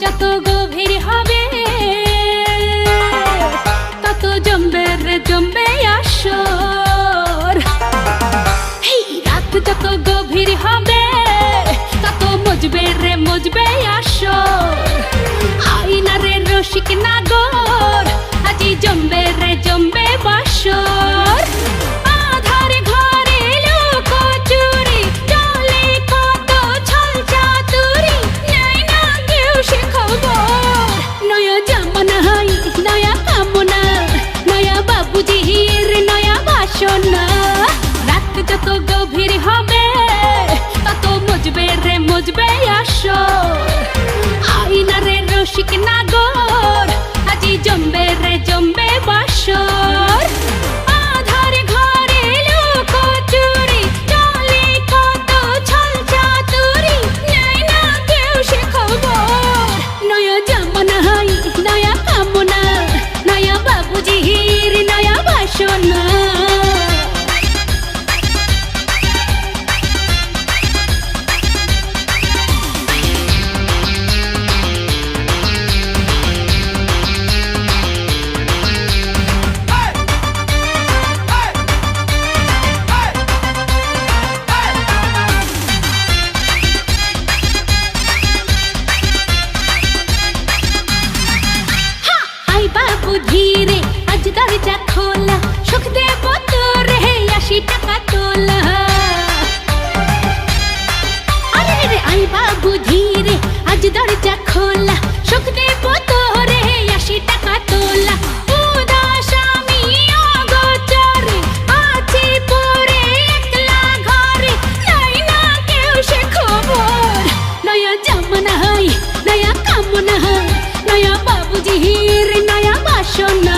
যত গভীর হবে, তত জমবে রে জমবে আসর। এই রাত যত গভীর হবে, তত মজবে রে মজবে আসর। নয়া কামনা, নয়া বাবুজির নয়া বাসনা। রাত যত গভীর হবে, তত মজবে রে, মজবে আসো professional.